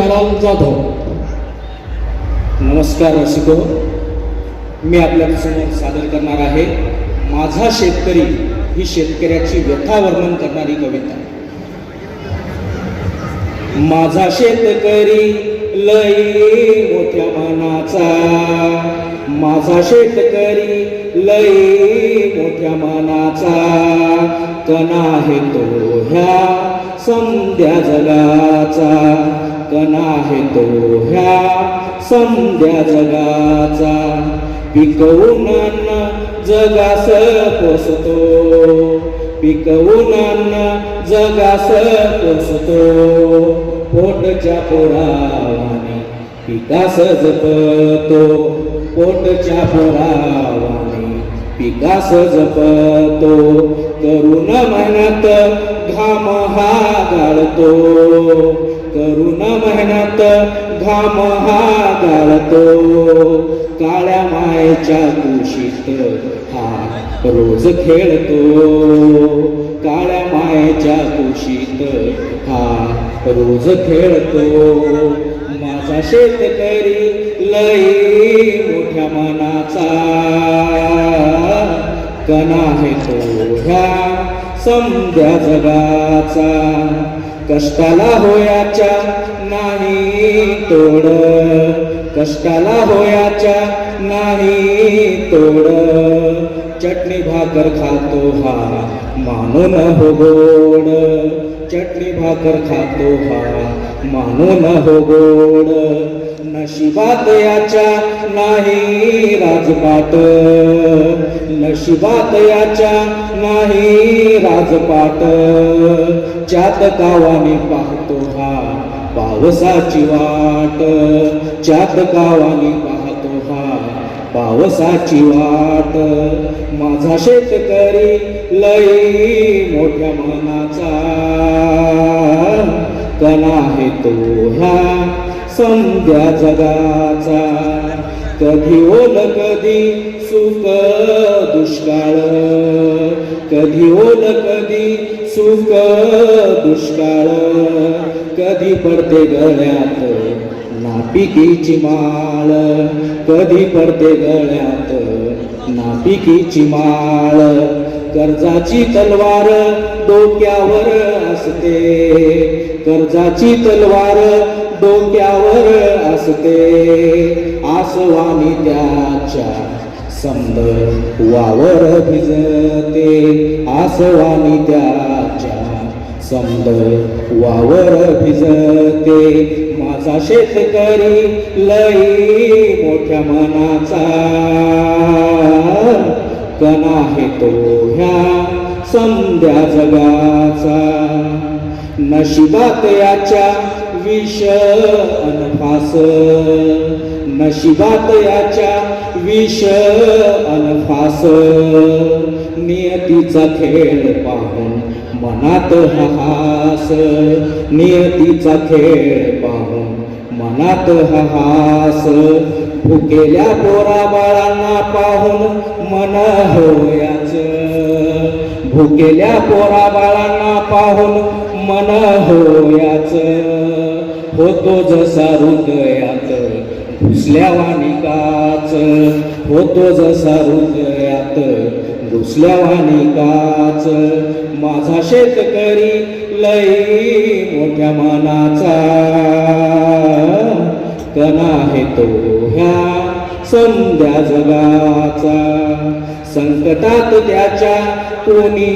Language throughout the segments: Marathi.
राम जाधव. नमस्कार रसिको. मी आपल्यासमोर सादर करणार आहे. माझा शेतकरी ही शेतकऱ्याची व्यथा वर्णन करणारी कविता. माझा शेतकरी लई मोठ्या मनाचा. माझा शेतकरी लई मोठ्या मनाचा. कणा आहे तो ह्या संध्या जगाचा. कणा आहे तो ह्या संध्या जगाचा. पिकवून जगास पोसतो. पिकवून जगास पोसतो. पोटच्या पोरावाने पिकास जपतो. पोटच्या पोरावाने पिकास जपतो. करून मेहनत घाम हा गाळतो. करुणा मेहनत घाम हा गाळतो काळ्या मायेच्या कुशीत हा रोज खेळतो. काळ्या मायेच्या कुशीत हा रोज खेळतो. माझा शेतकरी लई मोठ्या मनाचा. कणा आहे तो ह्या समजा जगाचा. कष्टाला होयाच्या नाही तोड. कष्टाला होयाच्या नाही तोड. चटणी भाकर खातो हा मानून हो गोड. चटणी भाकर खातो हा मानून हो गोड. नशिबात याच्या नाही राजपाट. नशिबात याच्या नाही राजपाट. चात गावाने पाहतो हा पावसाची वाट. चात गावाने पाहतो हा पावसाची वाट. माझा शेतकरी लई मोठ्या मनाचा कणा आहे तो ह्या संध्या जगाचा. कधी ओल कधी सुख दुष्काळ. कधी ओल कधी सुख दुष्काळ कधी पडते गळ्यात नापिकीची माळ? कधी पडते गळ्यात नापिकीची माळ? कर्जाची तलवार डोक्यावर असते. कर्जाची तलवार डोक्यावर असते. आसवानी त्याच्या समद वावर भिजते. आसवानी त्या समद वावर भिजते. माझा शेतकरी लई मोठ्या मनाचा. कणा आहे तो ह्या समद्या जगाचा. नशिबात याच्या विष अनफास. नशिबात याच्या विष अनफास. नियतीचा खेळ पाहून मनात हास नियतीचा खेळ पाहून मनात हास भुकेल्या पोरा बाळांना पाहून मन होयाच. भुकेल्या पोरा बाळांना पाहून मन होयाच. होतो जसा हृदयात घुसल्या वाणिकाच होतो जसा हृदयात घुसल्या वाणिकाच माझा शेतकरी लई मोठ्या मनाचा. कणा आहे तो ह्या संध्या जगाचा. संकटात त्याच्या कोणी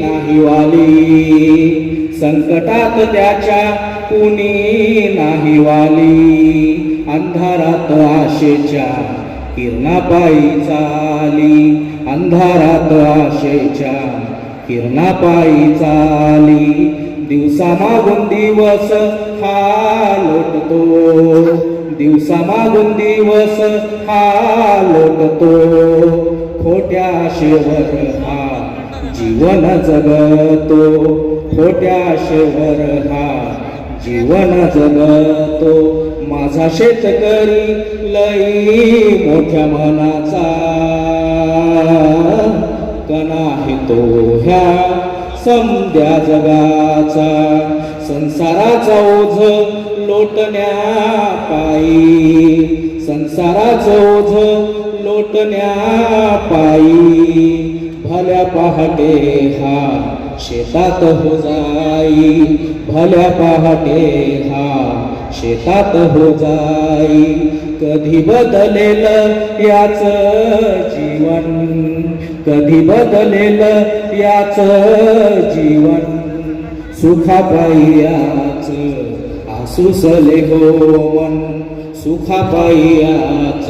नाही वाली. संकटात त्याच्या कुणी नाही वाली. अंधारात आशेच्या किरणापायी चाली. अंधारात आशेच्या किरणापायी चाली. दिवसा मागून दिवस हा लोटतो. दिवसा मागून दिवस हा लोटतो. खोट्या शेवर हा जीवन जगतो. खोट्या आशेवर हा जीवन जगतो. माझा शेतकरी लई मोठ्या मनाचा. नाही तो ह्या समद्या जगाचा. संसाराचा ओझ लोटण्या पायी संसाराचं ओझ लोटण्या पायी भल्या पहाटे हा शेतात हो जाई. भल्या पहाटे हा शेतात हो जाई. कधी बदलेल याच जीवन? कधी बदलेल याच जीवन? सुखापायाच आसुसले हो मन सुखापायाच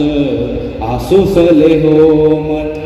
आसुसले हो मन